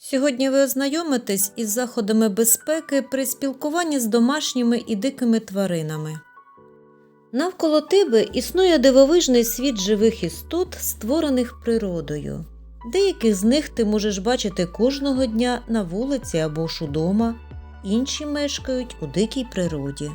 Сьогодні ви ознайомитесь із заходами безпеки при спілкуванні з домашніми і дикими тваринами. Навколо тебе існує дивовижний світ живих істот, створених природою. Деяких з них ти можеш бачити кожного дня на вулиці або ж удома, інші мешкають у дикій природі.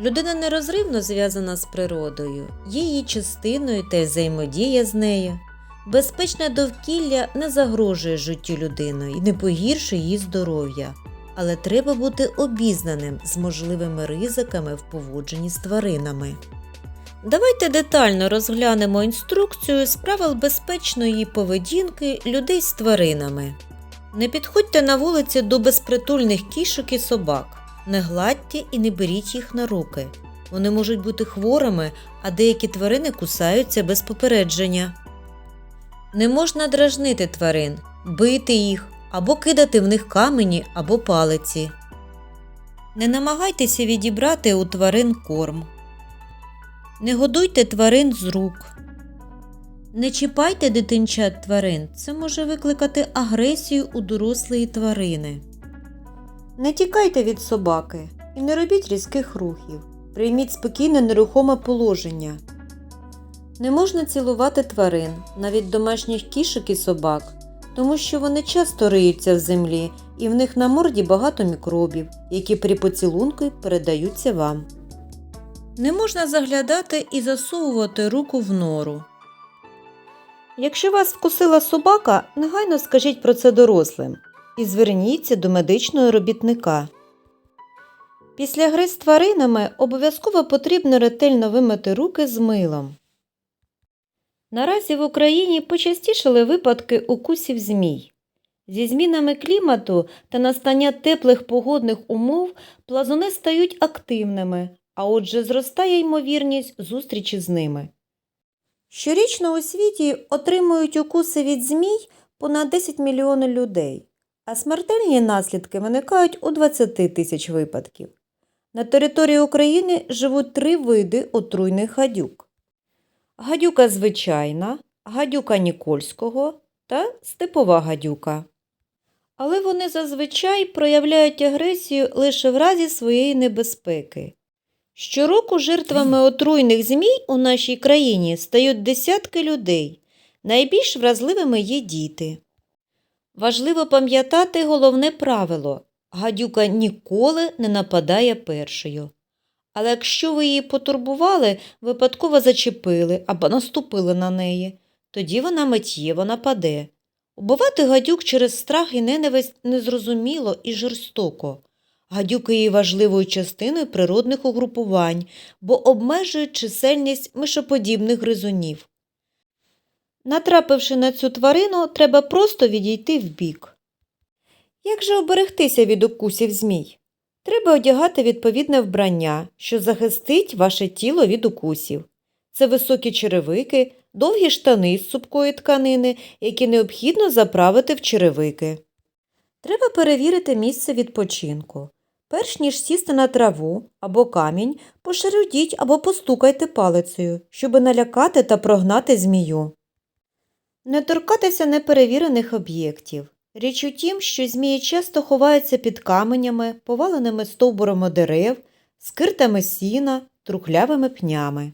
Людина нерозривно зв'язана з природою, є її частиною та й взаємодія з нею. Безпечне довкілля не загрожує життю людини і не погіршує її здоров'я, але треба бути обізнаним з можливими ризиками в поводженні з тваринами. Давайте детально розглянемо інструкцію з правил безпечної поведінки людей з тваринами. Не підходьте на вулиці до безпритульних кішок і собак, не гладьте і не беріть їх на руки. Вони можуть бути хворими, а деякі тварини кусаються без попередження. Не можна дражнити тварин, бити їх або кидати в них камені або палиці. Не намагайтеся відібрати у тварин корм. Не годуйте тварин з рук. Не чіпайте дитинчат тварин, це може викликати агресію у дорослої тварини. Не тікайте від собаки і не робіть різких рухів. Прийміть спокійне нерухоме положення. Не можна цілувати тварин, навіть домашніх кішок і собак, тому що вони часто риються в землі і в них на морді багато мікробів, які при поцілунку передаються вам. Не можна заглядати і засовувати руку в нору. Якщо вас вкусила собака, негайно скажіть про це дорослим і зверніться до медичного робітника. Після гри з тваринами обов'язково потрібно ретельно вимити руки з милом. Наразі в Україні почастішали випадки укусів змій. Зі змінами клімату та настання теплих погодних умов плазуни стають активними, а отже зростає ймовірність зустрічі з ними. Щорічно у світі отримують укуси від змій понад 10 мільйонів людей, а смертельні наслідки виникають у 20 тисяч випадків. На території України живуть три види отруйних гадюк гадюка звичайна, гадюка Нікольського та степова гадюка. Але вони зазвичай проявляють агресію лише в разі своєї небезпеки. Щороку жертвами отруйних змій у нашій країні стають десятки людей. Найбільш вразливими є діти. Важливо пам'ятати головне правило гадюка ніколи не нападає першою. Але якщо ви її потурбували, випадково зачепили або наступили на неї, тоді вона миттєво нападе. Убивати гадюк через страх і ненависть незрозуміло і жорстоко. Гадюки є важливою частиною природних угрупувань, бо обмежують чисельність мишоподібних гризунів. Натрапивши на цю тварину, треба просто відійти вбік. Як же оберегтися від укусів змій? Треба одягати відповідне вбрання, що захистить ваше тіло від укусів. Це високі черевики, довгі штани з цупкої тканини, які необхідно заправити в черевики. Треба перевірити місце відпочинку. Перш ніж сісти на траву або камінь, пошарудіть або постукайте палицею, щоб налякати та прогнати змію. Не торкатися неперевірених об'єктів. Річ у тім, що змії часто ховаються під каменями, поваленими стовбурами дерев, скиртами сіна, трухлявими пнями.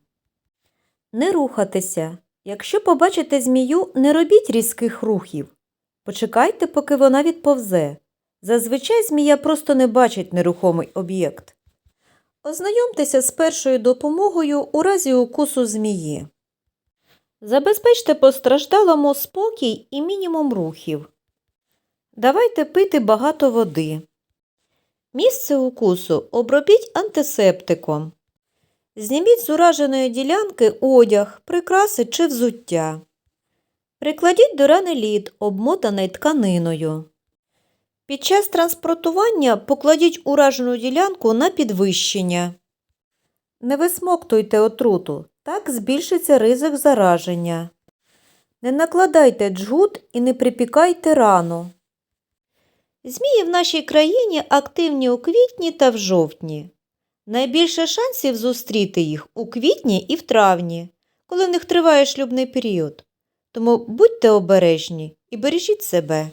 Не рухатися. Якщо побачите змію, не робіть різких рухів. Почекайте, поки вона відповзе. Зазвичай змія просто не бачить нерухомий об'єкт. Ознайомтеся з першою допомогою у разі укусу змії. Забезпечте постраждалому спокій і мінімум рухів. Давайте пити багато води. Місце укусу обробіть антисептиком. Зніміть з ураженої ділянки одяг, прикраси чи взуття. Прикладіть до рани лід, обмотаний тканиною. Під час транспортування покладіть уражену ділянку на підвищення. Не висмоктуйте отруту, так збільшиться ризик зараження. Не накладайте джгут і не припікайте рану. Змії в нашій країні активні у квітні та в жовтні. Найбільше шансів зустріти їх у квітні і в травні, коли в них триває шлюбний період. Тому будьте обережні і бережіть себе.